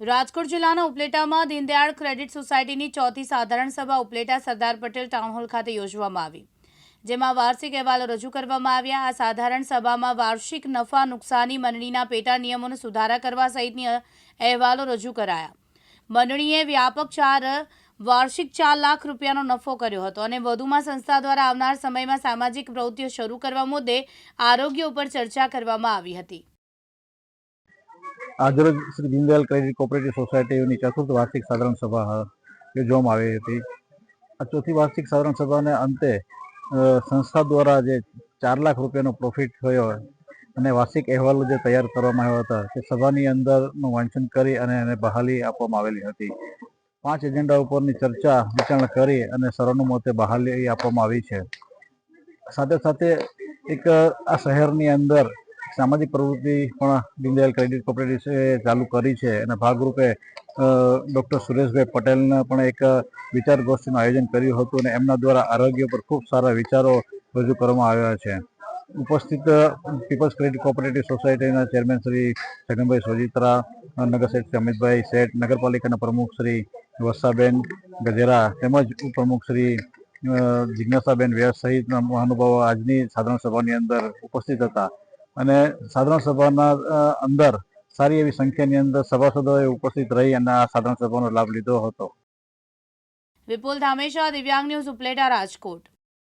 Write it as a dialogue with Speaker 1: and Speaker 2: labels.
Speaker 1: રાજકોટ જિલ્લાના ઉપલેટામાં દીનદયાળ ક્રેડિટ સોસાયટીની ચોથી સાધારણ સભા ઉપલેટા સરદાર પટેલ ટાઉન હોલ ખાતે યોજવામાં આવી. જેમાં વાર્ષિક અહેવાલો રજૂ કરવામાં આવ્યા. આ સાધારણ સભામાં વાર્ષિક નફા નુકસાની મંડળીના પેટા નિયમોનો સુધારા કરવા સહિતની અહેવાલો રજૂ કરાયા. મંડળીએ વ્યાપક ચાર વાર્ષિક ચાર લાખ રૂપિયાનો નફો કર્યો હતો અને વધુમાં સંસ્થા દ્વારા આવનાર સમયમાં સામાજિક પ્રવૃત્તિઓ શરૂ કરવા મુદ્દે આરોગ્ય ઉપર ચર્ચા કરવામાં આવી હતી.
Speaker 2: આજરોજ શ્રી દીનદયાલ ક્રેડિટ કોઓપરેટિવ સોસાયટીની ચતુર્થ વાર્ષિક સાધારણ સભા યોજવામાં આવી હતી. આ ચોથી વાર્ષિક સાધારણ સભાને અંતે સંસ્થા દ્વારા જે ચાર લાખ રૂપિયાનો પ્રોફિટ થયો અને વાર્ષિક અહેવાલો જે તૈયાર કરવામાં આવ્યા હતા, તે સભાની અંદરનું વાંચન કરી અને એને બહાલી આપવામાં આવેલી હતી. પાંચ એજન્ડા ઉપરની ચર્ચા વિચારણા કરી અને સર્વાનુમતે બહાલી આપવામાં આવી છે. સાથે સાથે એક આ શહેરની અંદર સામાજિક પ્રવૃત્તિ પણ દીનદયાલ ક્રેડિટ કોઓપરેટિવ ચાલુ કરી છે અને ભાગરૂપે ડૉક્ટર સુરેશભાઈ પટેલને પણ એક વિચાર ગોષ્ઠીનું આયોજન કર્યું હતું અને એમના દ્વારા આરોગ્ય પર ખૂબ સારા વિચારો રજૂ કરવામાં આવ્યા છે. ઉપસ્થિત પીપલ્સ ક્રેડિટ કોઓપરેટિવ સોસાયટીના ચેરમેન શ્રી છગનભાઈ સોજિત્રા, નગર શેઠ શ્રી અમિતભાઈ શેઠ, નગરપાલિકાના પ્રમુખ શ્રી વર્ષાબેન ગજેરા તેમજ ઉપપ્રમુખ શ્રી જિજ્ઞાસાબેન વ્યાસ સહિતના મહાનુભાવો આજની સાધારણ સભાની અંદર ઉપસ્થિત હતા. અને સાધારણ સભાના અંદર સારી એવી સંખ્યાની અંદર સભાસદોએ ઉપસ્થિત રહી અને આ સાધારણ સભાનો લાભ લીધો હતો.
Speaker 1: વિપુલ ધામેશા, દિવ્યાંગ ન્યૂઝ ઉપલેટા, રાજકોટ.